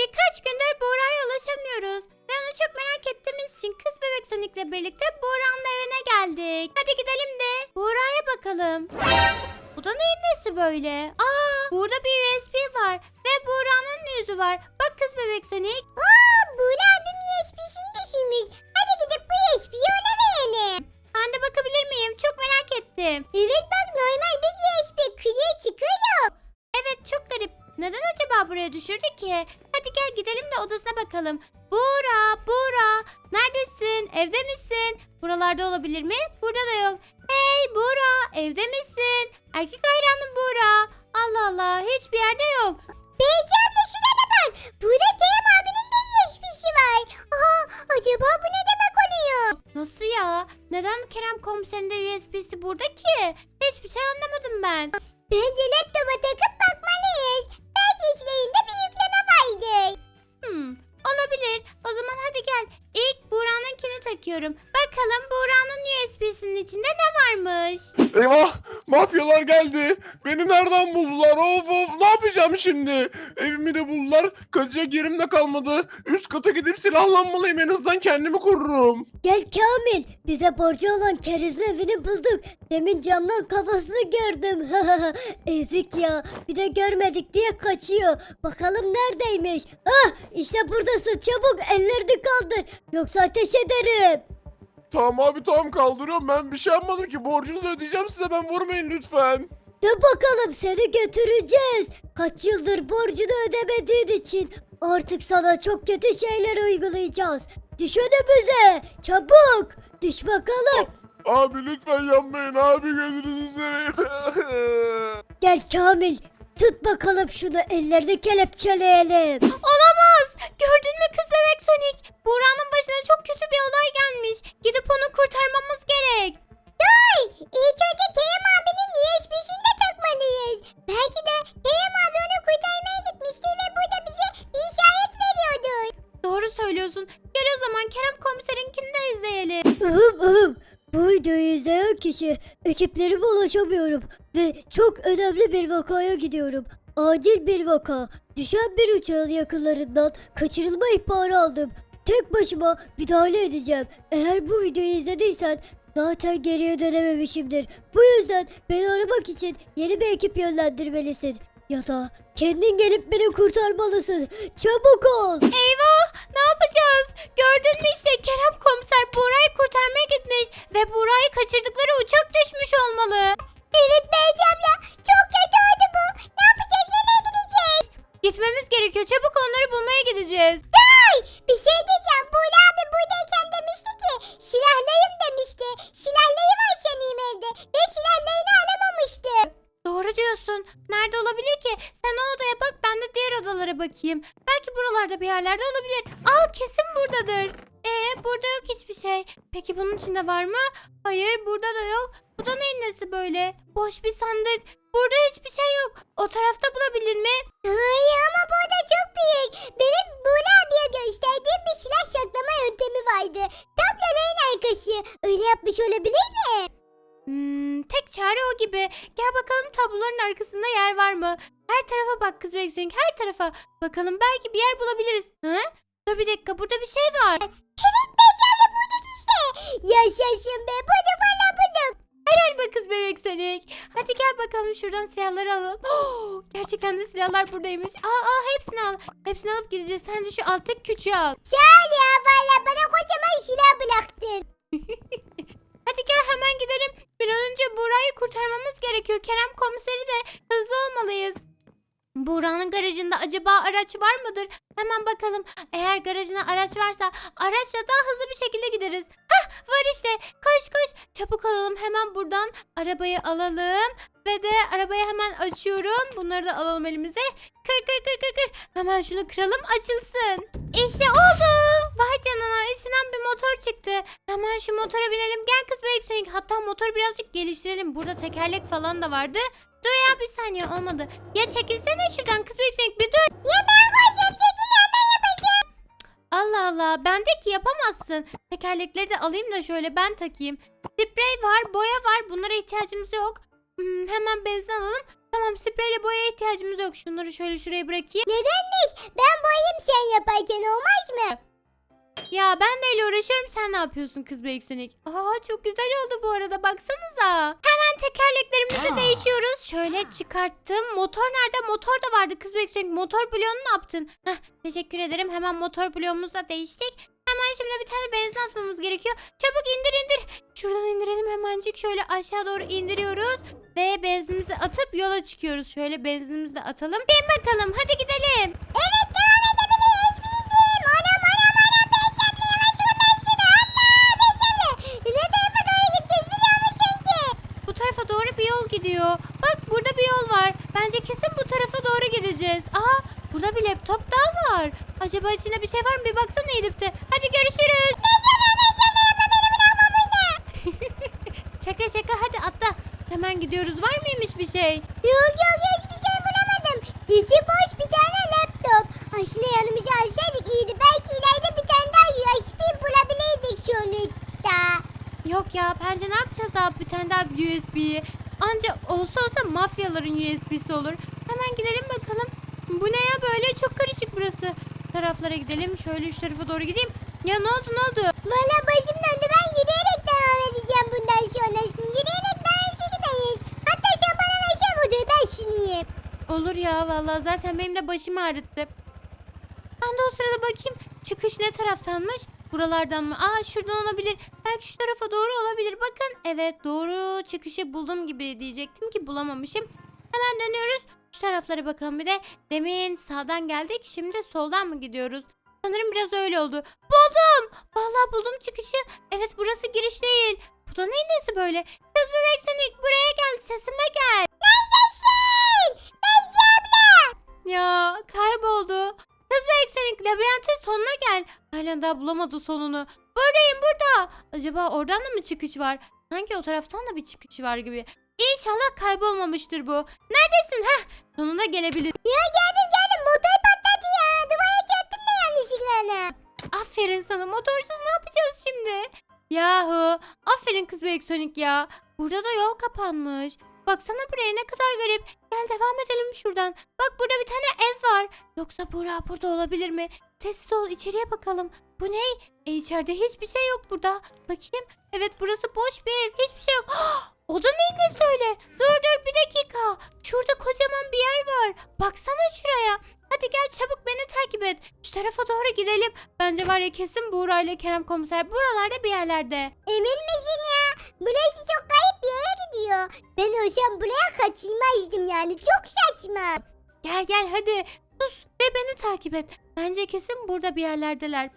birkaç gündür Buğra'ya ulaşamıyoruz. Ve onu çok merak ettiğimiz için kız bebek Sonic'le birlikte Buğra'nın evine geldik. Hadi gidelim de Buğra'ya bakalım. Bu da neyin nesi böyle? Aa, burada bir USB var ve Buğra'nın yüzü var. Bak kız bebek Sonic. Aa, Buğra abim USB'sini düşürmüş. Hadi gidip bu USB'yi ona verelim. Ben de bakabilir miyim? Çok merak ettim. Evet bak normal bir USB kıyıya çıkıyor. Neden acaba buraya düşürdü ki? Hadi gel gidelim de odasına bakalım. Buğra, Buğra, neredesin? Evde misin? Buralarda olabilir mi? Burada da yok. Hey Buğra, evde misin? Erkek hayranım Buğra. Allah Allah, hiçbir yerde yok. Beyci abla şuna da bak. Burada Kerem abinin de USB'si var. Aa, acaba bu ne demek oluyor? Nasıl ya? Neden Kerem komiserin de USB'si burada ki? Hiçbir şey anlamadım ben. Bence laptopa takıp bakmalıyız. Belki içlerinde bir yükleme vardır. Hmm, olabilir. O zaman hadi gel. İlk Buğra'nınkini takıyorum. Bakalım Buğra'nın USB'sinin içinde ne varmış? Eyvah! Mafyalar geldi. Beni nereden buldular? Of of! Ne yapacağım şimdi? Evimi de buldular. Kaçacak yerim de kalmadı. Üst kata gidip silahlanmalıyım. En azından kendimi korurum. Gel Kamil. Bize borcu olan kerizli evini bulduk. Demin camdan kafasını gördüm. Ezik ya. Bir de görmedik diye kaçıyor. Bakalım neredeymiş. Ah işte buradasın. Çabuk ellerini kaldır. Yoksa ateş ederim. Tamam abi tamam kaldırıyorum. Ben bir şey yapmadım ki. Borcunuzu ödeyeceğim size. Ben vurmayın lütfen. De bakalım seni götüreceğiz. Kaç yıldır borcunu ödemediğin için artık sana çok kötü şeyler uygulayacağız. Düş önümüze. Çabuk. Düş bakalım. Abi lütfen yanmayın. Abi gözünüzü seveyim. Gel Kamil. Tut bakalım şunu ellerini kelepçeleyelim. Olamaz. Gördün mü kız kişi ekiplerime ulaşamıyorum ve çok önemli bir vakaya gidiyorum. Acil bir vaka. Düşen bir uçağın yakınlarından kaçırılma ihbarı aldım. Tek başıma müdahale edeceğim. Eğer bu videoyu izlediysen zaten geriye dönememişimdir. Bu yüzden beni aramak için yeni bir ekip yönlendirmelisin. Ya da kendin gelip beni kurtarmalısın. Çabuk ol. Eyvah! Ne yapacağız? Gördün mü işte Kerem komiser Buğra'yı kurtarmaya gitmiş ve Buğra'yı kaçırdıkları uçak düşmüş olmalı. Evet Beyci abla. Çok kötü oldu bu. Ne yapacağız? Nereye gideceğiz? Gitmemiz gerekiyor. Çabuk onları bulmaya gideceğiz. Ay bir şey diyeceğim. Peki bunun içinde var mı? Hayır burada da yok. Bu da neyin nesi böyle? Boş bir sandık. Burada hiçbir şey yok. O tarafta bulabilir mi? Ay ama bu oda çok büyük. Benim Buğra abiye gösterdiğim bir silah saklama yöntemi vardı. Tam yanayın arkası. Öyle yapmış olabilir mi? Hmm, tek çare o gibi. Gel bakalım tabloların arkasında yer var mı? Her tarafa bak kız Beksonik her tarafa. Bakalım belki bir yer bulabiliriz. Hı? Dur bir dakika burada bir şey var. Evet Yaşasın be. Bulduk valla bulduk. Helal be kız bebek Sonic. Hadi gel bakalım şuradan silahları alalım. Oh, gerçekten de silahlar buradaymış. Aa, aa hepsini al. Hepsini alıp gideceğiz. Sen de şu alttaki küçüğü al. Sağ ol ya valla bana kocaman silah bıraktın. Hadi gel hemen gidelim. Bir an önce Buğra'yı kurtarmamız gerekiyor. Kerem komiseri de hızlı olmalıyız. Buğra'nın garajında acaba araç var mıdır? Hemen bakalım. Eğer garajına araç varsa araçla daha hızlı bir şekilde gideriz. Hah var işte. Koş koş. Çabuk olalım hemen buradan arabayı alalım. Ve de arabayı hemen açıyorum. Bunları da alalım elimize. Kır kır kır kır kır. Hemen şunu kıralım açılsın. İşte oldu. Vay canına içinden bir motor çıktı. Hemen şu motora binelim. Gel kız büyük Sonic. Hatta motoru birazcık geliştirelim. Burada tekerlek falan da vardı. Dur ya bir saniye olmadı. Ya çekilsene şuradan kız büyük bir dur. Ya ben Allah Allah bendeki yapamazsın. Tekerlekleri de alayım da şöyle ben takayım. Sprey var, boya var. Bunlara ihtiyacımız yok. Hmm, hemen benzin alalım. Tamam spreyle boyaya ihtiyacımız yok. Şunları şöyle şuraya bırakayım. Nedenmiş? Ben boyayım yaparken olmaz mı? Ya ben de öyle uğraşıyorum sen ne yapıyorsun kız be yükselik? Aa çok güzel oldu bu arada baksanıza. Hemen tekerleklerimizi değişiyoruz. Şöyle çıkarttım. Motor nerede? Motor da vardı kız be yükselik. Motor bloğunu ne yaptın? Heh, teşekkür ederim. Hemen motor bloğumuzu da değiştik. Hemen şimdi bir tane benzin atmamız gerekiyor. Çabuk indir indir. Şuradan indirelim hemencik. Şöyle aşağı doğru indiriyoruz. Ve benzinimizi atıp yola çıkıyoruz. Şöyle benzinimizi de atalım. Bin bakalım hadi gidelim. Evet devam edebiliriz. Acaba içinde bir şey var mı? Bir baksana Elif'te. Hadi görüşürüz. şaka şaka hadi atla. Hemen gidiyoruz. Var mıymış bir şey? Yok yok hiçbir şey bulamadım. İçi boş bir tane laptop. Aslında yanımıza alsaydık iyiydi. Belki ileride bir tane daha USB bulabilirdik sonuçta. Yok ya bence ne yapacağız daha bir tane daha USB'yi. Ancak olsa olsa mafyaların USB'si olur. Hemen gidelim bakalım. Bu ne ya böyle çok karışık burası. Taraflara gidelim. Şöyle şu tarafa doğru gideyim. Ya ne oldu ne oldu? Valla başım döndü. Ben yürüyerek devam edeceğim bundan sonrasını. Yürüyerek daha işe gideriz. Hatta sen bana versene motoru ben şunu yiyeyim. Olur ya vallahi zaten benim de başım ağrıttı. Ben de o sırada bakayım çıkış ne taraftanmış? Buralardan mı? Aa şuradan olabilir. Belki şu tarafa doğru olabilir. Bakın evet doğru çıkışı buldum gibi diyecektim ki bulamamışım. Hemen dönüyoruz. Şu taraflara bakalım bir de. Demin sağdan geldik şimdi soldan mı gidiyoruz? Sanırım biraz öyle oldu. Buldum. Vallahi buldum çıkışı. Evet burası giriş değil. Bu da neyin nesi böyle? Kız bebek Sonic buraya gel sesime gel. Neredesin? Beyci abla. Ya kayboldu. Kız belki senin labirentin sonuna gel. Halen daha bulamadı sonunu. Buradayım burada. Acaba oradan da mı çıkış var? Sanki o taraftan da bir çıkış var gibi. İnşallah kaybolmamıştır bu. Neredesin? Heh sonunda gelebilir. Ya geldim geldim. Motor patladı ya. Duvara çarptım da yanlışlıkla. Aferin sana motorsuz ne yapacağız şimdi? Yahu aferin kız büyük Sonic ya. Burada da yol kapanmış. Baksana buraya ne kadar garip. Gel devam edelim şuradan. Bak burada bir tane ev var. Yoksa Buğra burada olabilir mi? Sessiz ol içeriye bakalım. Bu ne? E içeride hiçbir şey yok burada. Bakayım. Evet burası boş bir ev. Hiçbir şey yok. o da neyin nesi öyle? Dur dur bir dakika. Şurada kocaman bir yer var. Baksana şuraya. Hadi gel çabuk beni takip et. Şu tarafa doğru gidelim. Bence var ya kesin Buğra ile Kerem komiser buralarda bir yerlerde. Emin misin ya? Burası çok garip bir yere gidiyor. Ben olsam buraya kaçırmazdım yani. Çok saçma. Gel gel hadi. Sus ve beni takip et. Bence kesin burada bir yerlerdeler.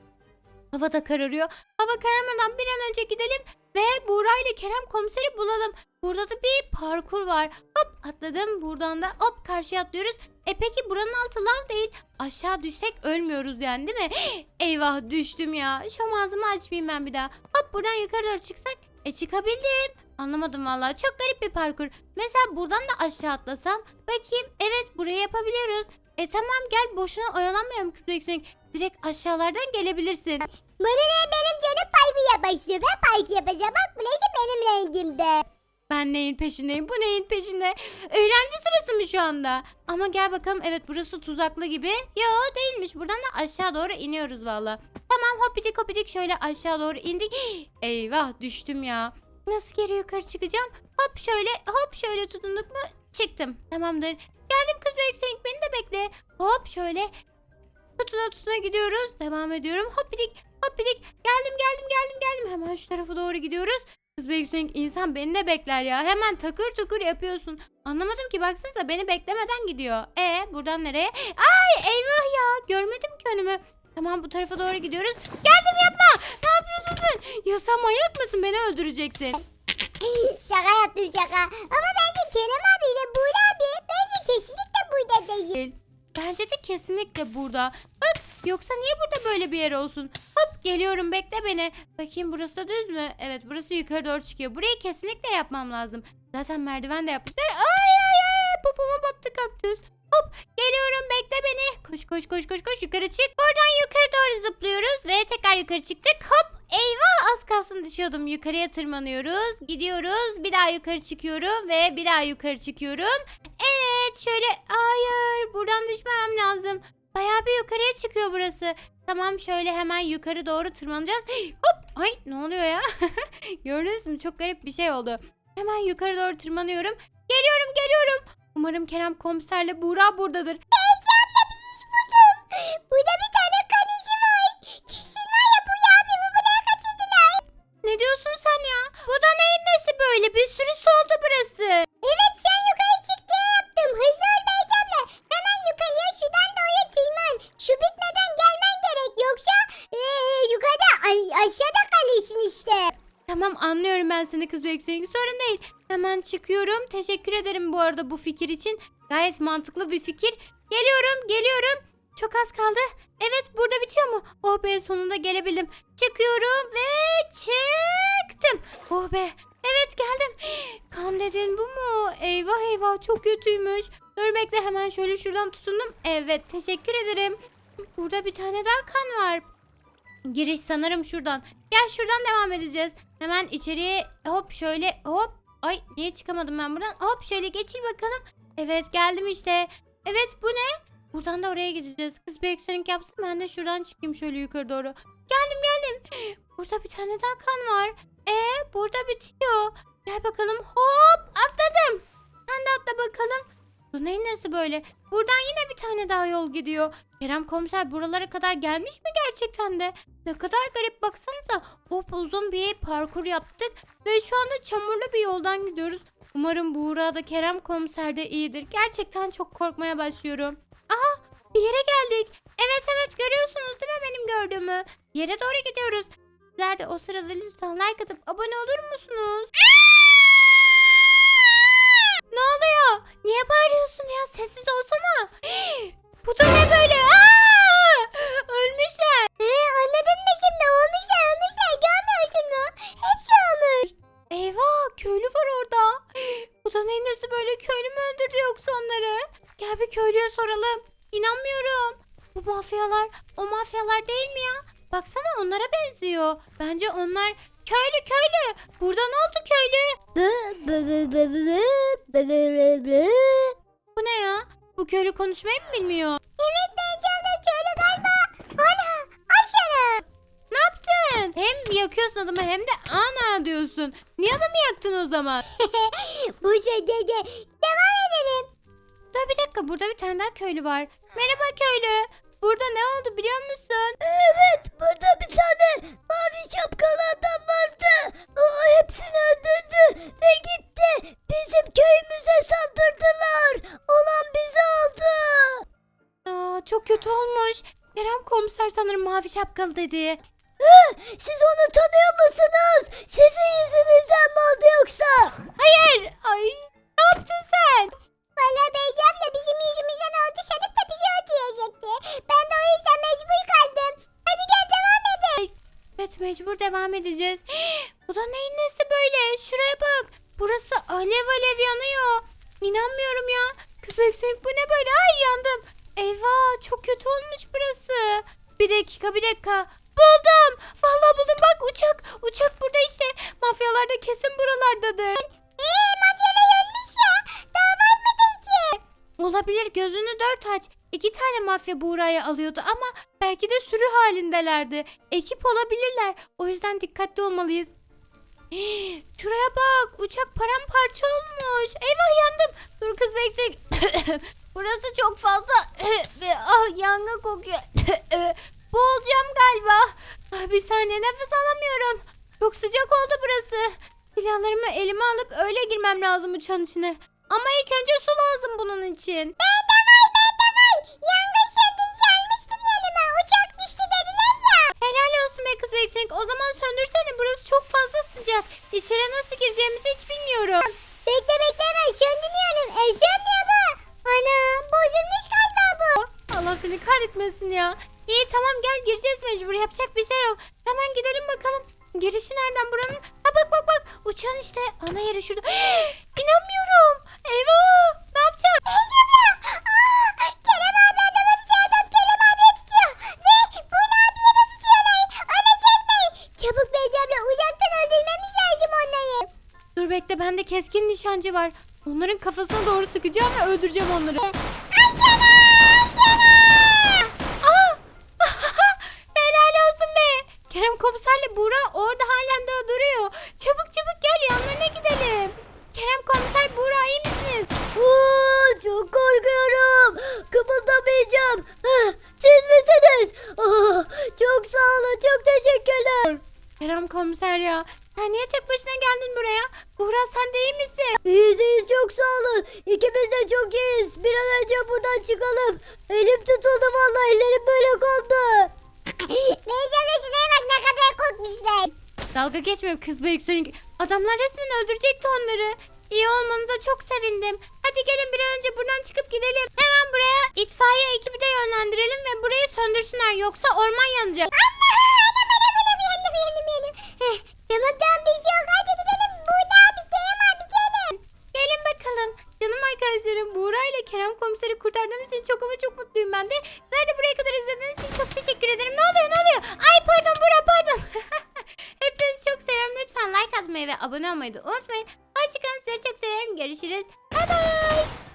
Hava da kararıyor. Hava kararmadan bir an önce gidelim ve Buğra ile Kerem komiseri bulalım. Burada da bir parkur var. Hop atladım. Buradan da hop karşıya atlıyoruz. E peki buranın altı lav değil. Aşağı düşsek ölmüyoruz yani değil mi? Eyvah düştüm ya. Şu ağzımı açmayayım ben bir daha. Hop buradan yukarı doğru çıksak. E çıkabildim. Anlamadım vallahi. Çok garip bir parkur. Mesela buradan da aşağı atlasam. Bakayım. Evet burayı yapabiliyoruz. E tamam gel boşuna oyalanmayalım kız bekleyin. Direkt aşağılardan gelebilirsin. Bana ne benim canım parkı istiyor. Ben parkı yapacağım. Bak burası benim rengimde. Ben neyin peşindeyim? Bu neyin peşinde? Eğlence sırası mı şu anda? Ama gel bakalım. Evet burası tuzaklı gibi. Yo değilmiş. Buradan da aşağı doğru iniyoruz valla. Tamam hopidik hopidik şöyle aşağı doğru indik. Eyvah düştüm ya. Nasıl geri yukarı çıkacağım? Hop şöyle hop şöyle tutunduk mu? Çıktım. Tamamdır. Geldim kız bekleyin beni de bekle. Hop şöyle tutuna tutuna gidiyoruz. Devam ediyorum. Hopidik hopidik. Geldim geldim geldim geldim. Hemen şu tarafa doğru gidiyoruz. Kız be yüksek insan beni de bekler ya. Hemen takır tukur yapıyorsun. Anlamadım ki baksanıza beni beklemeden gidiyor. E buradan nereye? Ay eyvah ya. Görmedim ki önümü. Tamam bu tarafa doğru gidiyoruz. Geldim yapma. Ne yapıyorsun sen? Ya sen manyak mısın? Beni öldüreceksin. şaka yaptım şaka. Ama bence Kerem abiyle Buğra abi bence kesinlikle burada. Değil. Bence de kesinlikle burada. Bak yoksa niye burada böyle bir yer olsun? Hop geliyorum bekle beni. Bakayım burası da düz mü? Evet burası yukarı doğru çıkıyor. Burayı kesinlikle yapmam lazım. Zaten merdiven de yapmışlar. Ay ay ay popoma battı kaktüs. Hop geliyorum bekle beni. Koş koş koş koş koş yukarı çık. Oradan yukarı doğru zıplıyoruz ve tekrar yukarı çıktık. Hop eyvah az kalsın düşüyordum. Yukarıya tırmanıyoruz. Gidiyoruz. Bir daha yukarı çıkıyorum ve bir daha yukarı çıkıyorum. Evet şöyle hayır buradan düşmemem lazım. Bayağı bir yukarıya çıkıyor burası. Tamam şöyle hemen yukarı doğru tırmanacağız. Hop! Ay ne oluyor ya? Gördünüz mü? Çok garip bir şey oldu. Hemen yukarı doğru tırmanıyorum. Geliyorum geliyorum. Umarım Kerem komiserle Buğra buradadır. Burada bir tane kız bekleyin sorun değil. Hemen çıkıyorum. Teşekkür ederim bu arada bu fikir için. Gayet mantıklı bir fikir. Geliyorum geliyorum. Çok az kaldı. Evet burada bitiyor mu? Oh be sonunda gelebildim. Çıkıyorum ve çıktım. Oh be. Evet geldim. Kan dedin bu mu? Eyvah eyvah çok kötüymüş. Dur bekle hemen şöyle şuradan tutundum. Evet teşekkür ederim. Burada bir tane daha kan var. Giriş sanırım şuradan. Gel şuradan devam edeceğiz. Hemen içeriye hop şöyle hop. Ay niye çıkamadım ben buradan? Hop şöyle geçil bakalım. Evet geldim işte. Evet bu ne? Buradan da oraya gideceğiz. Kız bir yükselik yapsın ben de şuradan çıkayım şöyle yukarı doğru. Geldim geldim. Burada bir tane daha kan var. E burada bitiyor. Gel bakalım hop atladım. Sen de atla bakalım. Neyin nesi böyle? Buradan yine bir tane daha yol gidiyor. Kerem komiser buralara kadar gelmiş mi gerçekten de? Ne kadar garip baksanıza. Hop uzun bir parkur yaptık ve şu anda çamurlu bir yoldan gidiyoruz. Umarım Buğra da Kerem komiser de iyidir. Gerçekten çok korkmaya başlıyorum. Aha bir yere geldik. Evet evet görüyorsunuz değil mi benim gördüğümü? Yere doğru gidiyoruz. Sizler de o sırada lütfen like atıp abone olur musunuz? Ne oluyor? Niye bağırıyorsun ya? Sessiz olsana. Bu da ne böyle? Aa! Ölmüşler. He anladın mı şimdi? Olmuşlar ölmüşler. Görmüyorsun mu? Hepsi olmuş. Eyvah köylü var orada. Bu da nesi böyle köylü mü öldürdü yoksa onları? Gel bir köylüye soralım. İnanmıyorum. Bu mafyalar o mafyalar değil mi ya? Baksana onlara benziyor. Bence onlar köylü köylü. Burada ne oldu köylü? Bu ne ya? Bu köylü konuşmayı mı bilmiyor? Evet Beyzem'le köylü galiba. Ana aşağı. Ne yaptın? Hem yakıyorsun adamı hem de ana diyorsun. Niye adamı yaktın o zaman? Bu şekilde devam edelim. Dur bir dakika burada bir tane daha köylü var. Merhaba köylü. Burada ne oldu biliyor musun? Evet burada bir tane mavi şapkalı adam vardı. O hepsini öldürdü ve gitti. Bizim köyümüze saldırdılar. Olan bizi aldı. Aa, çok kötü olmuş. Kerem komiser sanırım mavi şapkalı dedi. Siz onu tanıyor musunuz? Sizin yüzünüzden mi oldu yoksa? Hayır. Ay ne yaptın sen? Mecbur devam edeceğiz. Bu da neyin nesi böyle? Şuraya bak. Burası alev alev yanıyor. İnanmıyorum ya. Kız yüksek bu ne böyle? Ay yandım. Eyvah çok kötü olmuş burası. Bir dakika bir dakika. Buldum. Vallahi buldum bak uçak. Uçak burada işte. Mafyalar da kesin buralardadır. Olabilir gözünü dört aç. İki tane mafya Buğra'yı alıyordu ama belki de sürü halindelerdi. Ekip olabilirler. O yüzden dikkatli olmalıyız. Şuraya bak uçak paramparça olmuş. Eyvah yandım. Dur kız bekle. Burası çok fazla ah yangın kokuyor. Boğulacağım galiba. Ah, bir saniye nefes alamıyorum. Çok sıcak oldu burası. Silahlarımı elime alıp öyle girmem lazım uçağın içine. Ama ilk önce su lazım bunun için. Ben nişancı var. Onların kafasına doğru sıkacağım ve öldüreceğim onları. Aşana! Aşana! Aa! Helal olsun be. Kerem komiserle Buğra orada halen daha duruyor. Çabuk çabuk gel yanlarına gidelim. Kerem komiser Buğra iyi misiniz? Oo, çok korkuyorum. Kımıldamayacağım. Ah, siz misiniz? Oo, çok sağ olun. Çok teşekkürler. Kerem komiser ya sen niye tek başına geldin buraya? Buğra sen de iyi misin? İyiyiz iyiyiz çok sağ olun. İkimiz de çok iyiyiz. Bir an önce buradan çıkalım. Elim tutuldu vallahi ellerim böyle kaldı. Beyeceğim şuraya bak ne kadar korkmuşlar. Dalga geçme kız bıyık sönük. Adamlar resmen öldürecekti onları. İyi olmanıza çok sevindim. Hadi gelin bir an önce buradan çıkıp gidelim. Hemen buraya itfaiye ekibi de yönlendirelim ve burayı söndürsünler. Yoksa orman yanacak. Yandım yandım yandım. Tamam tamam bir şey yok hadi gidelim. Burada abi Kerem abi gelin. Gelin bakalım. Canım arkadaşlarım Buğra ile Kerem komiseri kurtardığınız için çok ama çok mutluyum ben de. Sizler de buraya kadar izlediğiniz için çok teşekkür ederim. Ne oluyor ne oluyor? Ay pardon Buğra pardon. Hepinizi çok seviyorum. Lütfen like atmayı ve abone olmayı da unutmayın. Hoşçakalın sizi çok seviyorum. Görüşürüz. Bay bay.